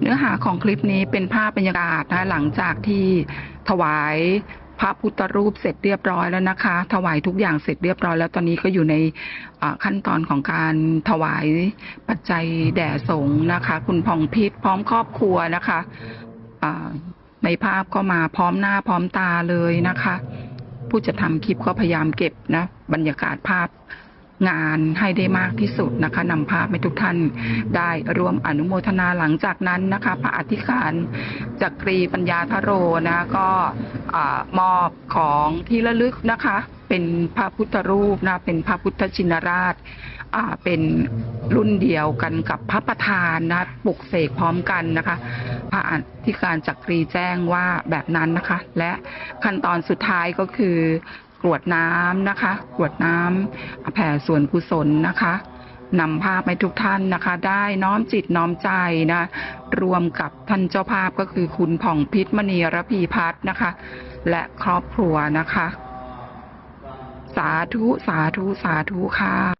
เนื้อหาของคลิปนี้เป็นภาพบรรยากาศนะหลังจากที่ถวายพระพุทธรูปเสร็จเรียบร้อยแล้วนะคะ ถวายทุกอย่างเสร็จเรียบร้อยแล้วตอนนี้ก็อยู่ในขั้นตอนของการถวายปัจจัยแด่สงฆ์นะคะ คุณพองพิษพร้อมครอบครัวนะคะในภาพก็มาพร้อมหน้าพร้อมตาเลยนะคะ ผู้จะทำคลิปก็พยายามเก็บนะบรรยากาศภาพ งานให้ได้มากที่สุดนะคะนำภาพให้ทุกท่านได้ร่วมอนุโมทนาหลังจากนั้นนะคะ พระอธิการจักรีปัญญาทโรนะก็มอบของที่ระลึกนะคะ เป็นพระพุทธรูปนะเป็นพระพุทธชินราชอ่าเป็นรุ่นเดียวกันกับพระประธานนะปลุกเสกพร้อมกันนะคะ พระอธิการจักรีแจ้งว่าแบบนั้นนะคะ และขั้นตอนสุดท้ายก็คือ กรวดน้ำนะคะ กรวดน้ำแผ่ส่วนกุศลนะคะนำภาพให้ทุกท่านนะคะ ได้น้อมจิตน้อมใจนะรวมกับท่านเจ้าภาพก็คือคุณผ่องพิษมณีระพีพัฒน์นะคะ และครอบครัวนะคะ สาธุสาธุสาธุค่ะ